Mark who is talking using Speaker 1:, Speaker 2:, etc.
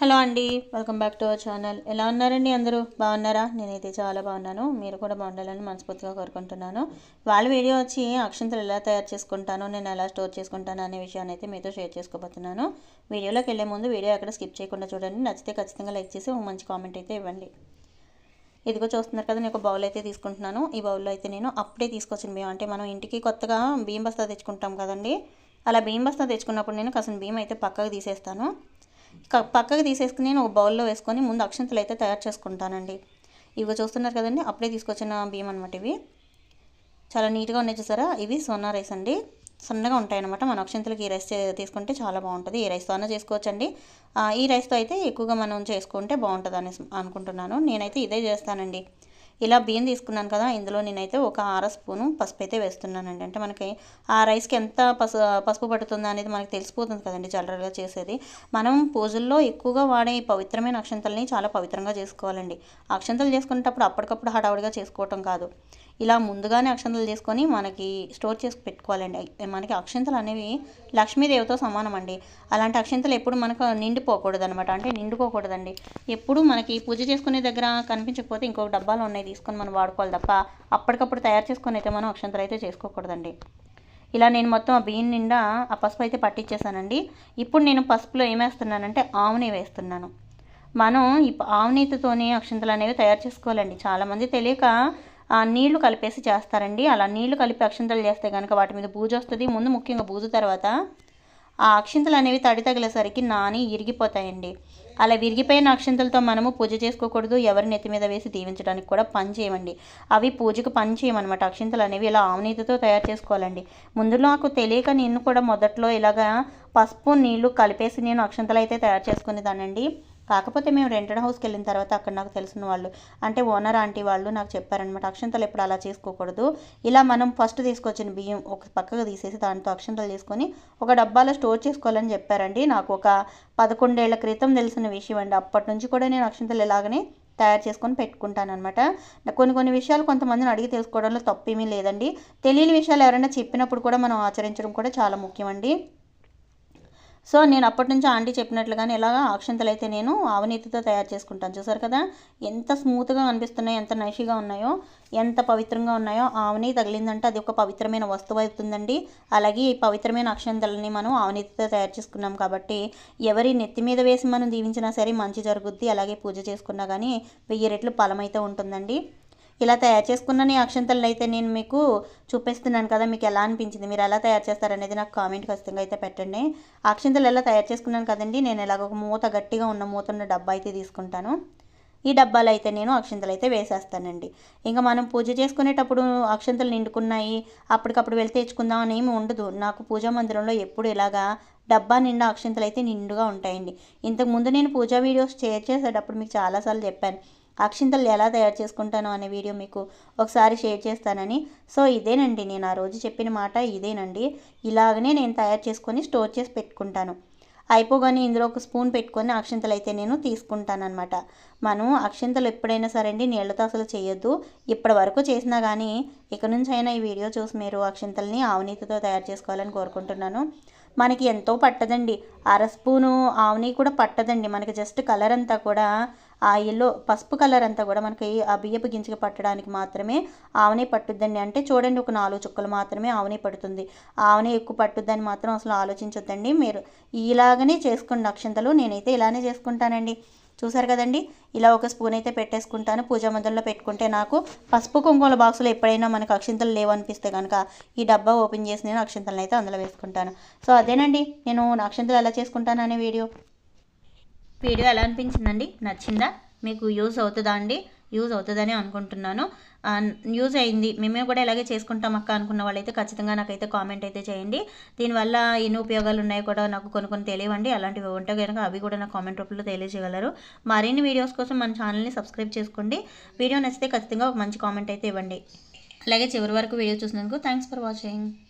Speaker 1: Hello అండి welcome back to our channel. ఎలా ఉన్నారండి అందరూ? బాగున్నారా? నేనైతే చాలా బాగున్నాను. మీరు కూడా బాగుండాలని మనస్ఫూర్తిగా కోరుకుంటున్నాను. వాళ్ళ వీడియో వచ్చి అక్షంతలు ఎలా తయారు చేసుకుంటానో నేను ఎలా స్టోర్ చేసుకుంటాను అనే విషయాన్ని అయితే మీతో షేర్ చేసుకోబోతున్నాను. వీడియోలోకి వెళ్ళే ముందు వీడియో ఎక్కడ స్కిప్ చేయకుండా చూడండి. నచ్చితే ఖచ్చితంగా లైక్ చేసి ఒక మంచి కామెంట్ అయితే ఇవ్వండి. ఇదిగో చూస్తున్నారు కదా నేను ఒక బౌల్ అయితే తీసుకుంటున్నాను. ఈ బౌల్లో అయితే నేను అప్పుడే తీసుకొచ్చిన బియ్యం. అంటే మనం ఇంటికి కొత్తగా బియ్యం బస్తా తెచ్చుకుంటాం కదండి. అలా బియ్యం బస్తా తెచ్చుకున్నప్పుడు నేను కాసిన బియ్యం అయితే పక్కకు తీసేస్తాను. పక్కకు తీసేసుకుని నేను ఒక బౌల్లో వేసుకొని ముందు అక్షంతలు అయితే తయారు చేసుకుంటానండి. ఇవి చూస్తున్నారు కదండి అప్పుడే తీసుకొచ్చిన బియ్యం అనమాట ఇవి. చాలా నీట్గా ఉన్నాయి చూసారా? ఇవి సోనా రైస్ అండి. సన్నగా ఉంటాయి అనమాట మన అక్షంతలకి ఈ రైస్ తీసుకుంటే చాలా బాగుంటుంది. ఈ రైస్తో అయినా చేసుకోవచ్చండి. ఈ రైస్తో అయితే ఎక్కువగా మనం చేసుకుంటే బాగుంటుంది అనేసి అనుకుంటున్నాను. నేనైతే ఇదే చేస్తానండి. ఇలా బియ్యం తీసుకున్నాను కదా ఇందులో నేనైతే ఒక అర స్పూను పసుపు అయితే వేస్తున్నానండి. అంటే మనకి ఆ రైస్కి ఎంత పసు పసుపు పడుతుందో అనేది మనకి తెలిసిపోతుంది కదండి జలరల్గా చేసేది. మనం పూజల్లో ఎక్కువగా వాడే పవిత్రమైన అక్షంతల్ని చాలా పవిత్రంగా చేసుకోవాలండి. అక్షంతలు చేసుకునేటప్పుడు అప్పటికప్పుడు హడావుడిగా చేసుకోవటం కాదు. ఇలా ముందుగానే అక్షంతలు చేసుకొని మనకి స్టోర్ చేసి పెట్టుకోవాలండి. మనకి అక్షంతలు అనేవి లక్ష్మీదేవితో సమానం అండి అలాంటి అక్షంతలు ఎప్పుడు మనకు నిండిపోకూడదు అనమాట అంటే నిండుకోకూడదండి ఎప్పుడు మనకి పూజ చేసుకునే దగ్గర కనిపించకపోతే ఇంకొక డబ్బాలు ఉన్నాయి తీసుకొని మనం వాడుకోవాలి తప్ప అప్పటికప్పుడు తయారు చేసుకొని అయితే మనం అక్షంతలు అయితే చేసుకోకూడదండి. ఇలా నేను మొత్తం ఆ బియ్యం నిండా ఆ పసుపు అయితే పట్టించేసానండి ఇప్పుడు నేను పసుపులో ఏమేస్తున్నానంటే వేస్తున్నానంటే ఆవుని వేస్తున్నాను. మనం ఈ ఆవునీతితోనే అక్షంతలు అనేవి తయారు చేసుకోవాలండి. చాలామంది తెలియక ఆ నీళ్ళు కలిపేసి చేస్తారండి. అలా నీళ్ళు కలిపి అక్షంతలు చేస్తే కనుక వాటి మీద బూజు వస్తుంది. ముందు ముఖ్యంగా బూజు తర్వాత ఆ అక్షింతలు అనేవి తడి తగిలేసరికి నాని ఇరిగిపోతాయండి. అలా విరిగిపోయిన అక్షింతలతో మనము పూజ చేసుకోకూడదు ఎవరి నెత్తి మీద వేసి దీవించడానికి కూడా పని చేయమండి. అవి పూజకు పని చేయమన్నమాట. అక్షింతలు అనేవి ఇలా ఆవునీతితో తయారు చేసుకోవాలండి. ముందు నాకు తెలియక నేను కూడా మొదట్లో ఇలాగా పసుపు నీళ్ళు కలిపేసి నేను అక్షింతలు అయితే తయారు చేసుకునేదానండి కాకపోతే మేము రెంటెడ్ హౌస్కి వెళ్ళిన తర్వాత అక్కడ నాకు తెలిసిన వాళ్ళు అంటే ఓనర్ ఆంటీ వాళ్ళు నాకు చెప్పారనమాట అక్షంతలు ఎప్పుడు అలా చేసుకోకూడదు. ఇలా మనం ఫస్ట్ తీసుకొచ్చిన బియ్యం ఒక పక్కకు తీసేసి దాంతో అక్షంతలు చేసుకొని ఒక డబ్బాలో స్టోర్ చేసుకోవాలని చెప్పారండి. నాకు ఒక పదకొండేళ్ళ క్రితం తెలిసిన విషయం అండి. అప్పటి నుంచి కూడా నేను అక్షంతలు ఇలాగనే తయారు చేసుకొని పెట్టుకుంటాను అనమాట కొన్ని కొన్ని విషయాలు కొంతమందిని అడిగి తెలుసుకోవడంలో తప్పేమీ లేదండి. తెలియని విషయాలు ఎవరైనా చెప్పినప్పుడు కూడా మనం ఆచరించడం కూడా చాలా ముఖ్యమండి. సో నేను అప్పటి నుంచి ఆంటీ చెప్పినట్లుగానే ఇలాగా ఆక్షంతలు అయితే నేను ఆవనీతితో తయారు చేసుకుంటాను. చూసారు కదా? ఎంత స్మూత్గా అనిపిస్తున్నాయో ఎంత నైషిగా ఉన్నాయో ఎంత పవిత్రంగా ఉన్నాయో ఆవని తగిలిందంటే అది ఒక పవిత్రమైన వస్తువు అవుతుందండి. అలాగే ఈ పవిత్రమైన అక్షంతలని మనం ఆవనీతితో తయారు చేసుకున్నాం కాబట్టి ఎవరి నెత్తి మీద వేసి మనం దీవించినా సరే మంచి జరుగుద్ది. అలాగే పూజ చేసుకున్నా కానీ వెయ్యి రెట్లు ఫలమైతే ఉంటుందండి. ఇలా తయారు చేసుకున్న నీ అక్షంతలను అయితే నేను మీకు చూపిస్తున్నాను కదా మీకు ఎలా అనిపించింది మీరు ఎలా తయారు చేస్తారనేది నాకు కామెంట్ ఖచ్చితంగా అయితే పెట్టండి. అక్షంతలు ఎలా తయారు చేసుకున్నాను కదండి నేను ఇలాగ ఒక మూత గట్టిగా ఉన్న మూత ఉన్న డబ్బా అయితే తీసుకుంటాను. ఈ డబ్బాలు అయితే నేను అక్షంతలు అయితే వేసేస్తానండి. ఇంకా మనం పూజ చేసుకునేటప్పుడు అక్షంతలు నిండుకున్నాయి అప్పటికప్పుడు వెళ్తే తెచ్చుకుందాం అని ఏమి ఉండదు. నాకు పూజా మందిరంలో ఎప్పుడు ఇలాగా డబ్బా నిండా అక్షంతలు అయితే నిండుగా ఉంటాయండి. ఇంతకు ముందు నేను పూజా వీడియోస్ షేర్ చేసేటప్పుడు మీకు చాలాసార్లు చెప్పాను అక్షింతలు ఎలా తయారు చేసుకుంటాను అనే వీడియో మీకు ఒకసారి షేర్ చేస్తానని. సో ఇదేనండి నేను ఆ రోజు చెప్పిన మాట ఇదేనండి. ఇలాగనే నేను తయారు చేసుకొని స్టోర్ చేసి పెట్టుకుంటాను. అయిపోగానే ఇందులో ఒక స్పూన్ పెట్టుకొని అక్షింతలు అయితే నేను తీసుకుంటాను అనమాట మనం అక్షింతలు ఎప్పుడైనా సరే అండి నీళ్ళతో అసలు చేయొద్దు. ఇప్పటి వరకు చేసినా కానీ ఇక నుంచి అయినా ఈ వీడియో చూసి మీరు అక్షింతల్ని ఆవునీతితో తయారు చేసుకోవాలని కోరుకుంటున్నాను. మనకి ఎంతో పట్టదండి. అర స్పూను ఆవుని కూడా పట్టదండి. మనకి జస్ట్ కలర్ అంతా కూడా ఆ ఎల్లో పసుపు కలర్ అంతా కూడా మనకి ఆ బియ్యపు గింజకి పట్టడానికి మాత్రమే ఆవనే పట్టుద్దండి. అంటే చూడండి ఒక నాలుగు చుక్కలు మాత్రమే ఆవుని పడుతుంది. ఆవనే ఎక్కువ పట్టుద్దని మాత్రం అసలు ఆలోచించొద్దండి. మీరు ఇలాగనే చేసుకోండి. అక్షంతలు నేనైతే ఇలానే చేసుకుంటానండి. చూసారు కదండి? ఇలా ఒక స్పూన్ అయితే పెట్టేసుకుంటాను. పూజా మందుల్లో పెట్టుకుంటే నాకు పసుపు కుంకుమల బాక్సులో ఎప్పుడైనా మనకు అక్షింతలు లేవనిపిస్తే కనుక ఈ డబ్బా ఓపెన్ చేసి నేను అక్షింతలను అయితే అందులో వేసుకుంటాను. సో అదేనండి. నేను నా అక్షింతలు ఎలా చేసుకుంటాను అనే వీడియో. వీడియో ఎలా అనిపించిందండి? నచ్చిందా? మీకు యూస్ అవుతుందా అండి? యూజ్ అవుతుందని అనుకుంటున్నాను. యూజ్ అయింది. మేము కూడా ఇలాగే చేసుకుంటాం అక్క అనుకున్న వాళ్ళైతే ఖచ్చితంగా నాకైతే కామెంట్ అయితే చేయండి. దీనివల్ల ఎన్ని ఉపయోగాలు ఉన్నాయో కూడా నాకు కొన్ని కొన్ని తెలియవండి. అలాంటివి ఉంటే కనుక అవి కూడా నా కామెంట్ రూపంలో తెలియజేయగలరు. మరిన్ని వీడియోస్ కోసం మన ఛానల్ని సబ్స్క్రైబ్ చేసుకోండి. వీడియో నచ్చితే ఖచ్చితంగా ఒక మంచి కామెంట్ అయితే ఇవ్వండి. అలాగే చివరి వరకు వీడియో చూసినందుకు థ్యాంక్స్ ఫర్ వాచింగ్